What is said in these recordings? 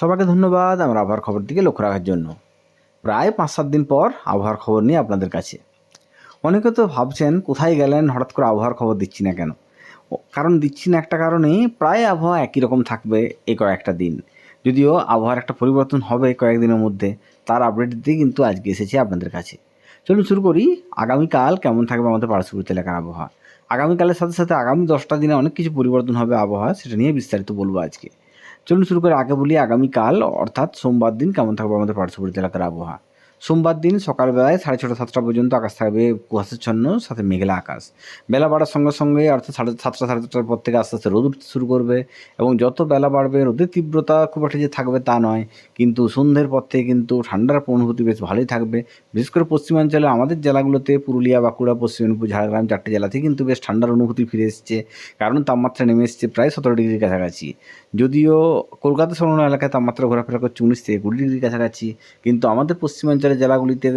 সবাইকে ধন্যবাদ আমার আবহাওয়ার খবর দিকে লক্ষ্য রাখার জন্য। প্রায় পাঁচ সাত দিন পর আবহাওয়ার খবর নিয়ে আপনাদের কাছে। অনেকে তো ভাবছেন, কোথায় গেলেন, হঠাৎ করে আবহাওয়ার খবর দিচ্ছি না কেন? কারণ দিচ্ছি না একটা কারণেই প্রায় আবহাওয়া একই রকম থাকবে এই কয়েকটা দিন। যদিও আবহাওয়ার একটা পরিবর্তন হবে কয়েকদিনের মধ্যে, তার আপডেট দিয়ে কিন্তু আজকে এসেছে আপনাদের কাছে। চলুন শুরু করি, আগামীকাল কেমন থাকবে আমাদের পার্শ্ববর্তী এলাকার আবহাওয়া? আগামীকালের সাথে সাথে আগামী দশটা দিনে অনেক কিছু পরিবর্তন হবে আবহাওয়া, সেটা নিয়ে বিস্তারিত বলব আজকে। চলুন শুরু করে আগে বলি আগামীকাল, অর্থাৎ সোমবার দিন কেমন থাকবে আমাদের পার্শ্ববর্তী এলাকার আবহাওয়া? সোমবার দিন সকালবেলায় সাড়ে ছটা, সাতটা পর্যন্ত আকাশ থাকবে কুয়াশাচ্ছন্ন সাথে মেঘলা আকাশ। বেলা বাড়ার সঙ্গে সঙ্গে অর্থাৎ সাড়ে সাতটা, সাড়ে সাতটার পর থেকে আস্তে আস্তে রোদ উঠতে শুরু করবে এবং যত বেলা বাড়বে, রোদের তীব্রতা খুব একটা যে থাকবে তা নয়। কিন্তু সন্ধ্যের পর থেকে কিন্তু ঠান্ডার অনুভূতি বেশ ভালোই থাকবে। বিশেষ করে পশ্চিমাঞ্চলে আমাদের জেলাগুলোতে পুরুলিয়া, বাঁকুড়া, পশ্চিম মেদিনীপুর, ঝাড়গ্রাম চারটে জেলাতে কিন্তু বেশ ঠান্ডার অনুভূতি ফিরে এসছে। কারণ তাপমাত্রা নেমে এসছে প্রায় সতেরো ডিগ্রির কাছাকাছি। যদিও কলকাতা, সংলগ্ন এলাকায় তাপমাত্রা ঘোরাফেরা করছে উনিশ থেকে কুড়ি ডিগ্রির কাছাকাছি। কিন্তু আমাদের পশ্চিমাঞ্চলের জেলাগুলিতে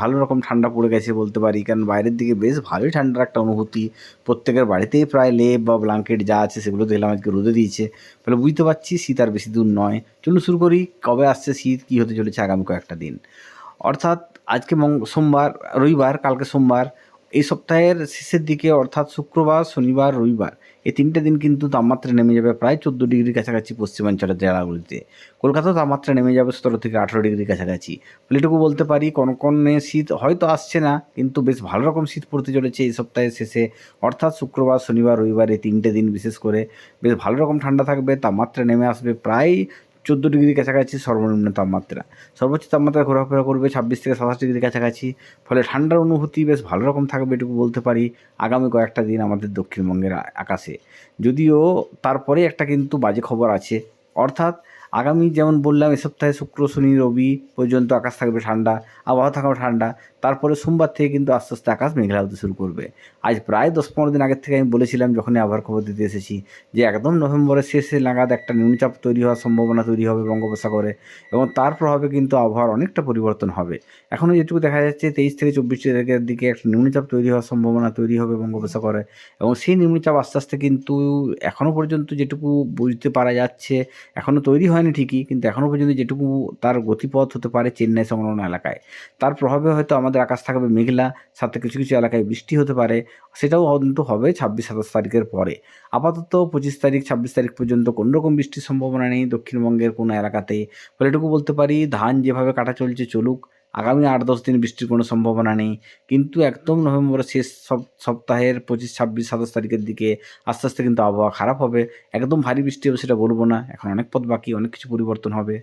ভালো রকম ঠান্ডা পড়ে গেছে বলতে পারি। কারণ বাইরের দিকে বেশ ভালোই ঠান্ডার একটা অনুভূতি। প্রত্যেকের বাড়িতেই প্রায় লেপ বা ব্লাঙ্কেট যা আছে সেগুলো দেখলাম আজকে রোদে দিয়েছে। ফলে বুঝতে পারছি শীত আর বেশি দূর নয়। চলুন শুরু করি, কবে আসছে শীত, কী হতে চলেছে আগামী কয়েকটা দিন। অর্থাৎ আজকে সোমবার, রবিবার, কালকে সোমবার এই সপ্তাহের শেষের দিকে, অর্থাৎ শুক্রবার, শনিবার, রবিবার, এই তিনটে দিন কিন্তু তাপমাত্রা নেমে যাবে প্রায় চোদ্দ ডিগ্রির কাছাকাছি পশ্চিমাঞ্চলের জেলাগুলিতে। কলকাতাও তাপমাত্রা নেমে যাবে সতেরো থেকে আঠেরো ডিগ্রির কাছাকাছি। এটুকু বলতে পারি, কনকনে শীত হয়তো আসছে না, কিন্তু বেশ ভালো রকম শীত পড়তে চলেছে এই সপ্তাহের শেষে। অর্থাৎ শুক্রবার, শনিবার, রবিবার এই তিনটে দিন বিশেষ করে বেশ ভালো রকম ঠান্ডা থাকবে, তাপমাত্রা নেমে আসবে প্রায় চোদ্দ ডিগ্রি কাছাকাছি সর্বনিম্ন তাপমাত্রা। সর্বোচ্চ তাপমাত্রা ঘোরাফেরা করবে ছাব্বিশ থেকে সাতাশ ডিগ্রি কাছাকাছি। ফলে ঠান্ডার অনুভূতি বেশ ভালো রকম থাকবে এটুকু বলতে পারি আগামী কয়েকটা দিন আমাদের দক্ষিণবঙ্গের আকাশে। যদিও তারপরে একটা কিন্তু বাজে খবর আছে। অর্থাৎ আগামী যেমন বললাম, এ সপ্তাহে শুক্র, শনি, রবি পর্যন্ত আকাশ থাকবে ঠান্ডা, আবহাওয়া থাকবে ঠান্ডা। তারপরে সোমবার থেকে কিন্তু আস্তে আস্তে আকাশ মেঘলা হতে শুরু করবে। আজ প্রায় দশ পনেরো দিন আগের থেকে আমি বলেছিলাম, যখনই আবহাওয়ার খবর দিতে এসেছি, যে একদম নভেম্বরের শেষে নাগাদ একটা নিম্নচাপ তৈরি হওয়ার সম্ভাবনা তৈরি হবে বঙ্গোপসাগরে এবং তার প্রভাবে কিন্তু আবহাওয়ার অনেকটা পরিবর্তন হবে। এখনও যেটুকু দেখা যাচ্ছে, তেইশ থেকে চব্বিশ তারিখের দিকে একটা নিম্নচাপ তৈরি হওয়ার সম্ভাবনা তৈরি হবে বঙ্গোপসাগরে এবং সেই নিম্নচাপ আস্তে আস্তে কিন্তু এখনও পর্যন্ত যেটুকু বুঝতে পারা যাচ্ছে এখনও তৈরি হয়নি ঠিকই, কিন্তু এখনও পর্যন্ত যেটুকু তার গতিপথ হতে পারে চেন্নাই সংলগ্ন এলাকায়। তার প্রভাবে হয়তো আমাদের আকাশ থাকবে মেঘলা, সাথে কিছু কিছু এলাকায় বৃষ্টি হতে পারে, সেটাও কিন্তু হবে ছাব্বিশ, সাতাশ তারিখের পরে। আপাতত পঁচিশ তারিখ, ছাব্বিশ তারিখ পর্যন্ত কোনো রকম বৃষ্টির সম্ভাবনা নেই দক্ষিণবঙ্গের কোনো এলাকাতে। ফলে এটুকু বলতে পারি, ধান যেভাবে কাটা চলছে চলুক আগামী আট দশ দিন বৃষ্টির কোনো সম্ভাবনা নেই। কিন্তু একদম নভেম্বরের শেষ সপ সপ্তাহের পঁচিশ, ছাব্বিশ, সাতাশ তারিখের দিকে আস্তে আস্তে কিন্তু আবহাওয়া খারাপ হবে। একদম ভারী বৃষ্টি হবে সেটা বলব না। এখন অনেক পথ বাকি, অনেক কিছু পরিবর্তন হবে।